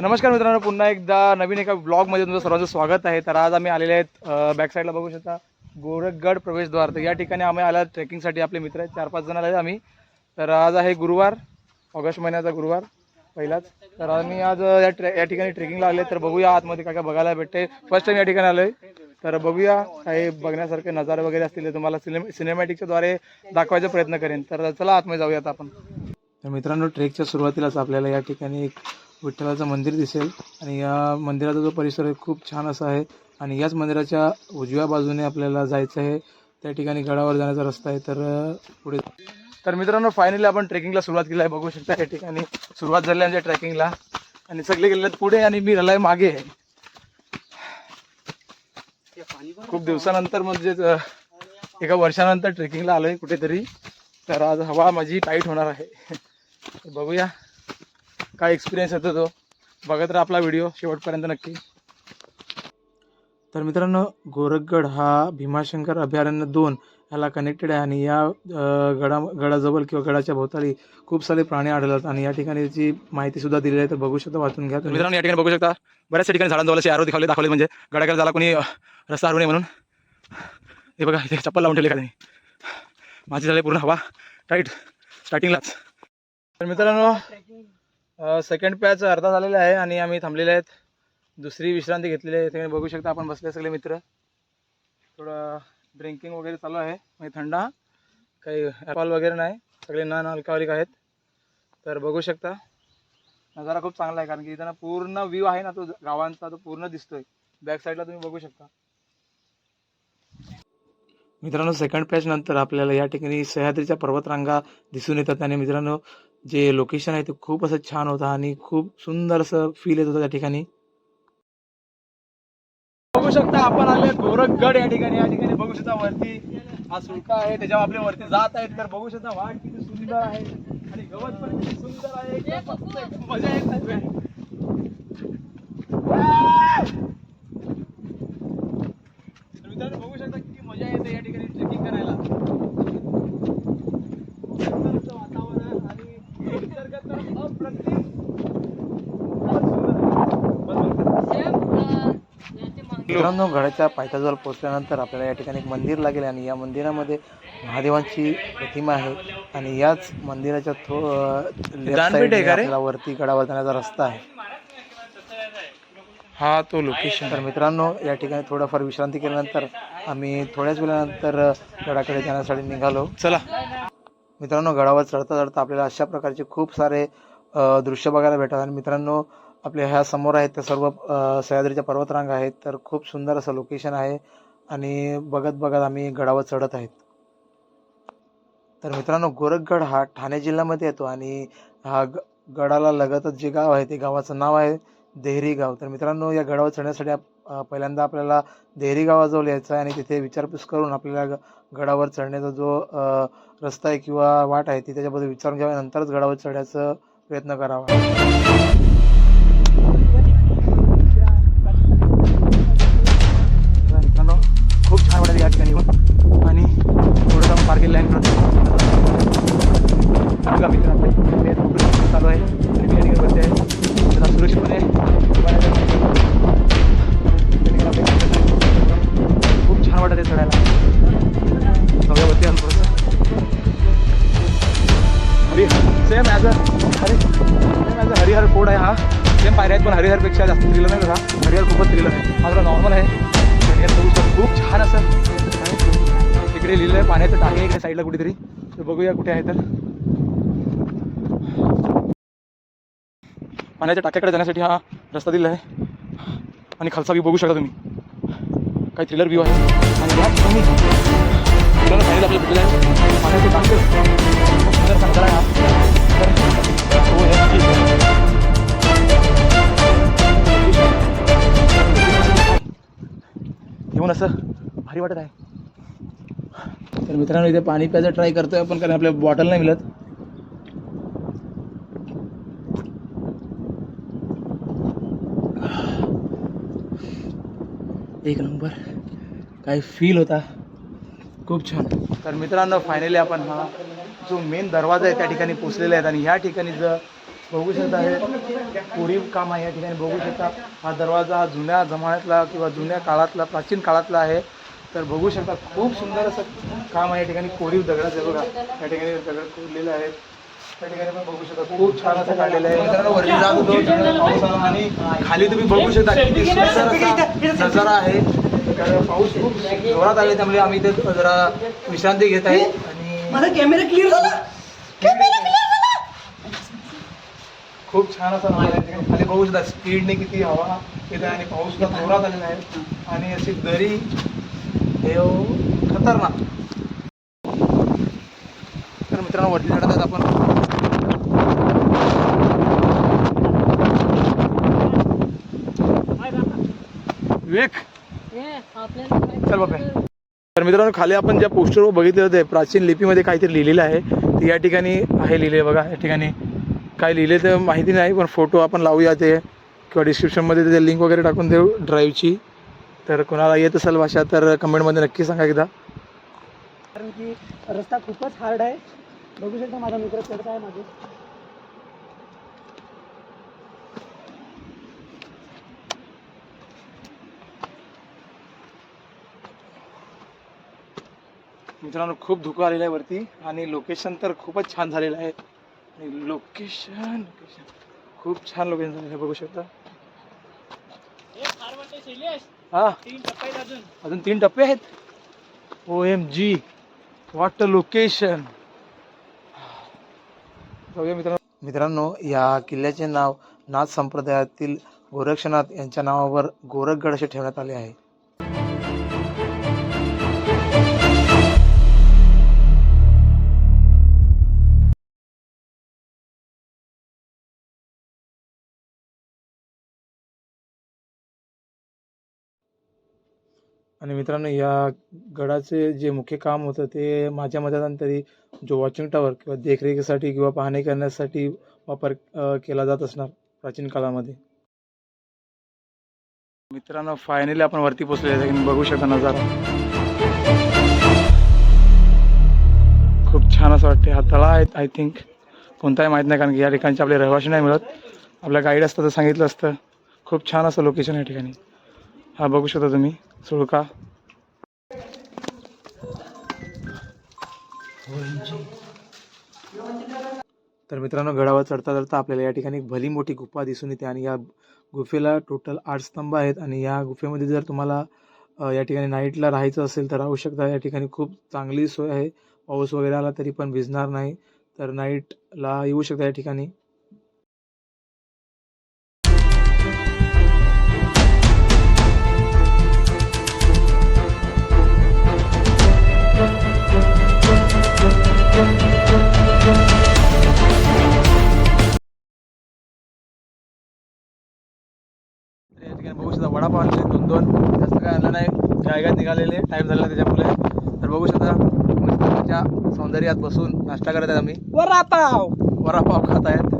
तर नमस्कार मित्रांनो पुन्हा एकदा नवीन एका ब्लॉगमध्ये तुमचं सर्वांचं स्वागत आहे. तर आज आम्ही आलेले आहेत बॅक साईडला बघू शकता. गोरखगड प्रवेशद्वार. तर या ठिकाणी आम्ही आला ट्रेकिंगसाठी आपले मित्र आहेत चार पाच जण आले आम्ही. तर आज आहे गुरुवार ऑगस्ट महिन्याचा गुरुवार पहिलाच. तर आम्ही आज या ट्रे या ठिकाणी ट्रेकिंगला आले तर बघूया आतमध्ये काय काय बघायला भेटते फर्स्ट टाइम या ठिकाणी आलो आहे तर बघूया काही बघण्यासारखे नजारे वगैरे असतील तुम्हाला सिने सिनेमॅटिकच्या द्वारे दाखवायचा प्रयत्न करेन. तर चला आतमध्ये जाऊयात आपण. तर मित्रांनो ट्रेकच्या सुरुवातीलाच आपल्याला या ठिकाणी एक विठ्ठलाचं मंदिर दिसेल. आणि या मंदिराचा जो परिसर आहे खूप छान असा आहे. आणि याच मंदिराच्या उजव्या बाजूने आपल्याला जायचं आहे. त्या ठिकाणी गडावर जाण्याचा रस्ता आहे. तर पुढे तर मित्रांनो फायनली आपण ट्रेकिंगला सुरुवात केली आहे. बघू शकता या ठिकाणी सुरुवात झाली आमच्या ट्रेकिंगला आणि सगळे गेले पुढे आणि मी राहिला आहे मागे. खूप दिवसानंतर म्हणजे एका वर्षानंतर ट्रेकिंगला आलोय कुठेतरी. तर आज हवा माझी टाईट होणार आहे. बघूया. काय एक्सपिरियन्स येतो तो बघत राहा आपला व्हिडिओ शेवटपर्यंत नक्की. तर मित्रांनो गोरखगड हा भीमाशंकर अभयारण्य दोन ह्याला कनेक्टेड आहे आणि या गडा गडाजवळ किंवा गडाच्या भोवताली खूप सारे प्राणी आढळतात आणि या ठिकाणीची माहिती सुद्धा दिलेली आहे तर बघू शकता वाचून घ्या मित्रांनो या ठिकाणी बघू शकता बऱ्याचशा ठिकाणी झाडांजवळ असे आरो दाखवले दाखवले म्हणजे गडाकडे झाला कोणी रस्ता हरवू नये म्हणून. हे बघा इथे चप्पल लावून ठेवली एखाद्याने. माझी झाली पूर्ण हवा. टाईट स्टार्टिंगलाच तर मित्रांनो सेकंड पॅच अर्धा झालेला आहे आणि आम्ही थांबलेले आहेत. दुसरी विश्रांती घेतलेली आहे. इथे बघू शकता आपण बसले सगळे मित्र. थोडं ड्रिंकिंग वगैरे चालू आहे. म्हणजे थंड. काही अल्कोहोल वगैरे नाही. सगळे नॉन अल्कोहोलिक आहेत. तर बघू शकता. नजारा खूप चांगला आहे कारण की इथं ना पूर्ण व्ह्यू आहे ना तो गावांचा. तो पूर्ण दिसतोय. बॅक साईडला तुम्ही बघू शकता. मित्रांनो सेकंड पॅच नंतर आपल्याला या ठिकाणी सह्याद्रीच्या पर्वतरांगा दिसून येतात. आणि मित्रांनो जे लोकेशन आहे ते खूप असं छान होतं आणि खूप सुंदर असं फील येत होतं त्या ठिकाणी. बघू शकता आपण आले गोरखगड या ठिकाणी. या ठिकाणी बघू शकता वरती हा सुळका आहे त्याच्यावर आपले वरती जात आहेत. तर बघू शकता वाट किती सुंदर आहे आणि गवत पण किती सुंदर आहे. मजा येत आहे तर मित्रांनो बघू शकता किती मजा येते या ठिकाणी ट्रेकिंग करायला खूप सुंदर असं वातावरण आणि निसर्ग तर अप्रतिम फार सुंदर आहे. बरोबर. मित्रांनो गडाच्या पायथ्याजवळ पोहोचल्यानंतर आपल्याला या ठिकाणी एक मंदिर लागेल आणि या मंदिरामध्ये महादेवांची प्रतिमा आहे आणि याच मंदिराच्या थो? आपल्याला वरती गडावर जाण्याचा रस्ता आहे. हा तो लोकेशन तर मित्रांनो या ठिकाणी थोडंफार विश्रांती केल्यानंतर आम्ही थोड्याच वेळानंतर गडाकडे जाण्यासाठी निघालो. चला. मित्रांनो गडावर चढता चढता आपल्याला अशा प्रकारचे खूप सारे दृश्य बघायला भेटतात. आणि मित्रांनो आपल्या ह्या समोर आहेत त्या सर्व सह्याद्रीच्या पर्वतरांग आहेत. तर खूप सुंदर असं लोकेशन आहे. आणि बघत बघत आम्ही गडावर चढत आहेत. तर मित्रांनो गोरखगड हा ठाणे जिल्ह्यामध्ये येतो आणि हा ग गडाला लगतच जे गाव आहे ते गावाचं नाव आहे देहरी गाव. तर मित्रांनो या गडावर चढण्यासाठी पहिल्यांदा आपल्याला देहरी गावाजवळ यायचं आहे आणि तिथे विचारपूस करून आपल्याला ग- गडावर चढण्याचा जो रस्ता आहे किंवा वाट आहे ती त्याच्याबद्दल विचारून घ्यावा. नंतरच गडावर चढण्याचा प्रयत्न करावा. माझं अरे माझं हरिहर फोर्ट आहे हा. सेम पायऱ्या आहेत पण हरिहरपेक्षा जास्त थ्रिलर नाही बघा. हरिहर खूपच थ्रिलर आहे. हा जरा नॉर्मल आहे. हरिहर बघू शकतो. खूप छान असं. तिकडे इकडे लिहिलं आहे पाण्याचं टाके इकडे साईडला कुठेतरी. तर बघूया कुठे आहे तर. पाण्याच्या टाक्याकडे जाण्यासाठी हा रस्ता दिला आहे. आणि खालचा व्ह्यू बघू शकता तुम्ही. काही थ्रिलर व्ह्यू आहे. आणि या ठिकाणी मुलांना सांगितलं आपल्याला भेटलेलं आहे. पाण्याचे टाके. खूप सुंदर सांगता आहे हा. घेऊन असं भारी वाटत आहे. तर मित्रांनो इथे पाणी प्यायचं ट्राय करतोय आपण कारण आपल्या बॉटल नाही मिळत. एक नंबर. काही फील होता. खूप छान. तर मित्रांनो फायनली आपण हा जो मेन दरवाजा आहे त्या ठिकाणी पोचलेले आहेत. आणि ह्या ठिकाणी जर बघू शकता हे कोरीव काम आहे या ठिकाणी बघू शकता हा दरवाजा हा जुन्या जमान्यातला किंवा जुन्या काळातला प्राचीन काळातला आहे. तर बघू शकता खूप सुंदर असं काम आहे या ठिकाणी कोरीव दगडाचं बघा. या ठिकाणी दगड कोरलेले आहेत. त्या ठिकाणी पण बघू शकता खूप छान असं काढलेलं आहे. मित्रांनो वरती जात होतो. तिकडे पाऊस आला आणि खाली तुम्ही बघू शकता किती सुंदर असा नजारा आहे. पाऊस खूप जोरात आले त्यामुळे आम्ही इथे जरा विश्रांती घेत आहे. माझा कॅमेरा क्लिअर झाला? खूप छान असा आहे ठिकाणी खाली बघू शकता स्पीडने किती हवा येते आणि पाऊस सुद्धा जोरात आलेला आहे. आणि अशी दरी. हे हो, खतरनाक. तर मित्रांनो वरती चढत आहेत आपण. विवेक. चल बाबा. तर मित्रांनो खाली आपण ज्या पोस्टरवर बघितले होते प्राचीन लिपीमध्ये काहीतरी लिहिलेलं आहे. ते या ठिकाणी आहे लिहिले बघा या ठिकाणी काय लिहिले तर माहिती नाही पण फोटो आपण लावूया ते. किंवा डिस्क्रिप्शनमध्ये त्याची लिंक वगैरे टाकून देऊ ड्राईव्हची तर कोणाला येत असेल भाषा तर कमेंटमध्ये नक्की सांगा एकदा. कारण की रस्ता खूपच हार्ड आहे. बघू शकता माझा मित्र चढत आहे माझे मित्रांनो खूप धुकं आलेलं आहे वरती आणि लोकेशन तर खूपच छान झालेलं आहे. आणि लोकेशन लोकेशन खूप छान लोकेशन झालेलं आहे बघू शकता. हा. अजून. तीन टप्पे आहेत? O M G what location बघूया मित्रांनो. मित्रांनो या किल्ल्याचे नाव नाथ संप्रदायातील गोरक्षनाथ यांच्या नावावर गोरखगड असे ठेवण्यात आले आहे. आणि मित्रांनो या गडाचे जे मुख्य काम होतं ते माझ्या मतांतरी जो वॉचिंग टॉवर किंवा देखरेखीसाठी किंवा पाहणी करण्यासाठी वापर केला जात असणार प्राचीन काळामध्ये. मित्रांनो फायनली आपण वरती पोचलेले बघू शकता नजारा. खूप छान असं वाटते हा तळा आहे आय थिंक कोणताही माहीत नाही कारण की या ठिकाणचे आपले रहिवाशी नाही मिळत. आपल्या गाईड असतं तर सांगितलं असतं. खूप छान असं लोकेशन या ठिकाणी. हा बघू शकता तुम्ही. सुळका. तर मित्रांनो गडावर चढता चढता आपल्याला या ठिकाणी भली मोठी गुफा दिसून येते आणि या गुफेला टोटल आठ स्तंभ आहेत आणि या गुफेमध्ये जर तुम्हाला या ठिकाणी नाईटला राहायचं असेल तर राहू शकता. या ठिकाणी खूप चांगली सोय आहे. पाऊस वगैरे आला तरी पण भिजणार नाही. तर नाईटला येऊ शकता या ठिकाणी. बघू शकता वडापाव आणले दोन दोन. जास्त काय आणलं नाही. गायगात निघालेले. टाईम झाला त्याच्यामुळे. तर बघू शकता सौंदर्यात बसून नाश्ता करत आहेत आम्ही. वडापाव! वडापाव खात आहेत.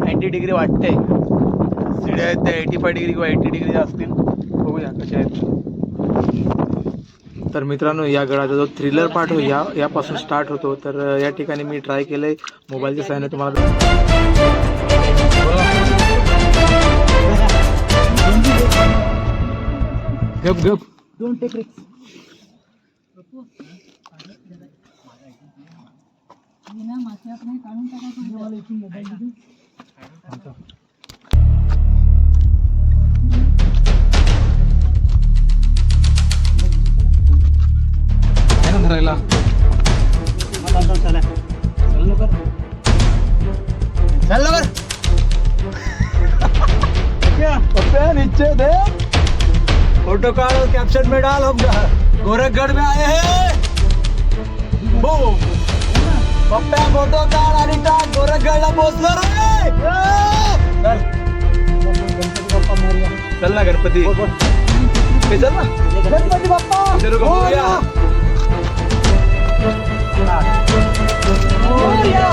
नाईन्टी डिग्री वाटते. शिड्या आहेत त्या एटी फाय डिग्री किंवा एटी डिग्री असतील. बघूया कशा आहेत. तर मित्रांनो या गडाचा जो थ्रिलर पार्ट हो या यापासून स्टार्ट होतो. तर या ठिकाणी मी ट्राय केलंय. मोबाईलच्या सहाय्याने तुम्हाला गप गप. दोन टेक रिक्स. चल लवकर पप्पे नीचे दे। फ़ोटो काढो कैप्शन में डाल हम गोरखगढ़ में आए हैं। बूम पप्प्या फ़ोटो काढ आणि टाक गोरखगडला पोहोचलो रे चल। चल ना गणपती। चल ना। गणपती बाप्पा. मोरया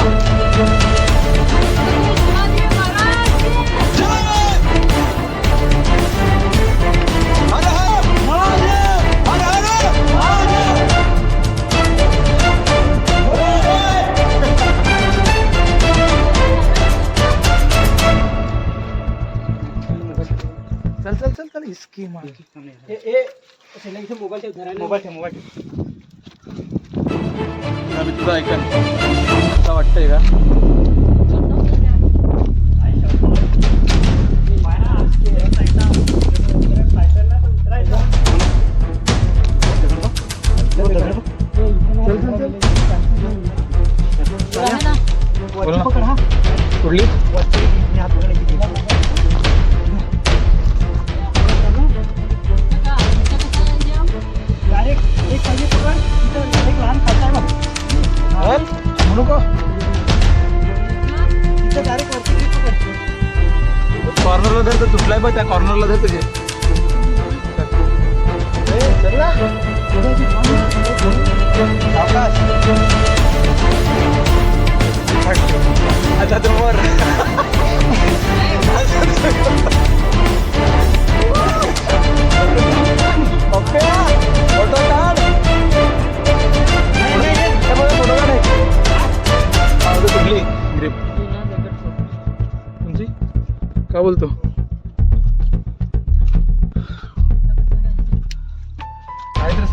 ए त्याला इथे मोबाईल मोबाईल ठेव मोबाईल ठेव. मी तुझं ऐकन. असं वाटतंय का? बोल ना. पकड धर तर बघ त्या कॉर्नरला धर तुझे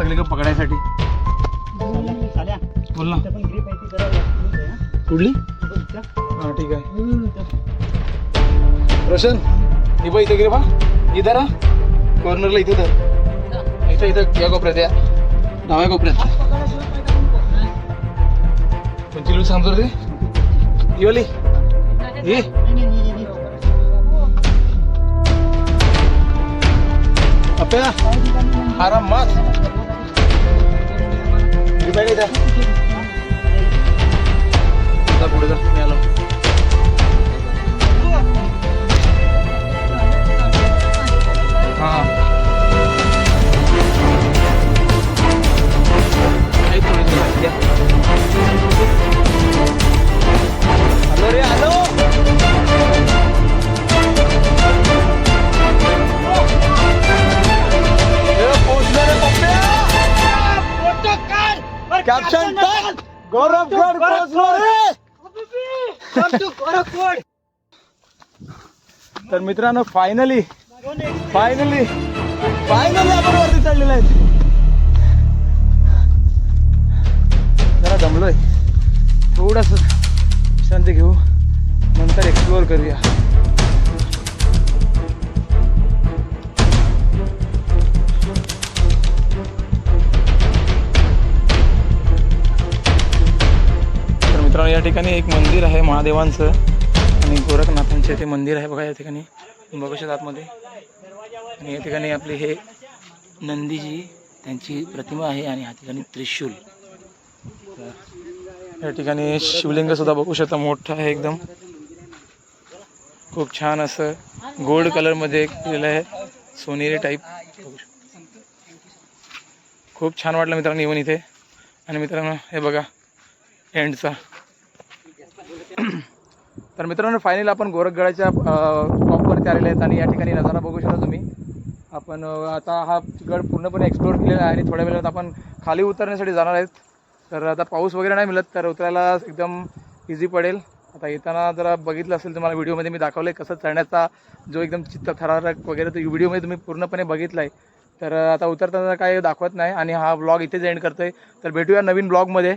सगळीकडे पकडायसाठी. बोल ना. इथं पण हा. कुठली? इथं. हा ठीक आहे. रोशन ही बघ इथे बा इधर हा कॉर्नरला इथे इथं इथं या कोपऱ्यात या. डाव्या कोपऱ्यात. कोणची लूक सांगतो रे ही वाली. ही अप्या. आराम मस्त. ही बघ इथं जा पुढे जा मी आलो हा आई तर मित्रांनो फायनली फायनली फायनली आपण वरती चढलेलो आहे जरा दमलोय. थोडस विश्रांती घेऊ. नंतर एक्सप्लोअर करूया. तर मित्रांनो या ठिकाणी एक मंदिर आहे महादेवांचं. आणि गोरखनाथांचे ते मंदिर आहे बघा या ठिकाणी. बघू शकता आतमध्ये. आणि या ठिकाणी आपले हे नंदीजी त्यांची प्रतिमा आहे आणि या ठिकाणी त्रिशूल. या ठिकाणी शिवलिंग सुद्धा बघू शकता मोठं आहे एकदम. खूप छान असं गोल्ड कलरमध्ये केलेलं आहे सोनेरी टाईप बघू खूप छान वाटलं मित्रांनो येऊन इथे. आणि मित्रांनो हे बघा एंडचा तर मित्रांनो फायनल आपण गोरखगडाच्या टॉपवरती आलेले आहेत आणि या ठिकाणी नजारा बघू शकता तुम्ही. आपण आता हा गड पूर्णपणे एक्सप्लोअर केलेला आहे आणि थोड्या वेळात आपण खाली उतरण्यासाठी जाणार आहेत. तर आता पाऊस वगैरे नाही मिळत तर उतरायला एकदम इझी पडेल. आता येताना जरा बघितलं असेल तुम्हाला व्हिडिओमध्ये मी दाखवलं आहे कसं चढण्याचा जो एकदम चित्त थरारक वगैरे तो व्हिडिओमध्ये तुम्ही पूर्णपणे बघितला आहे तर आता उतरताना काही दाखवत नाही आणि हा ब्लॉग इथेच एंड आहे तर भेटूया नवीन ब्लॉगमध्ये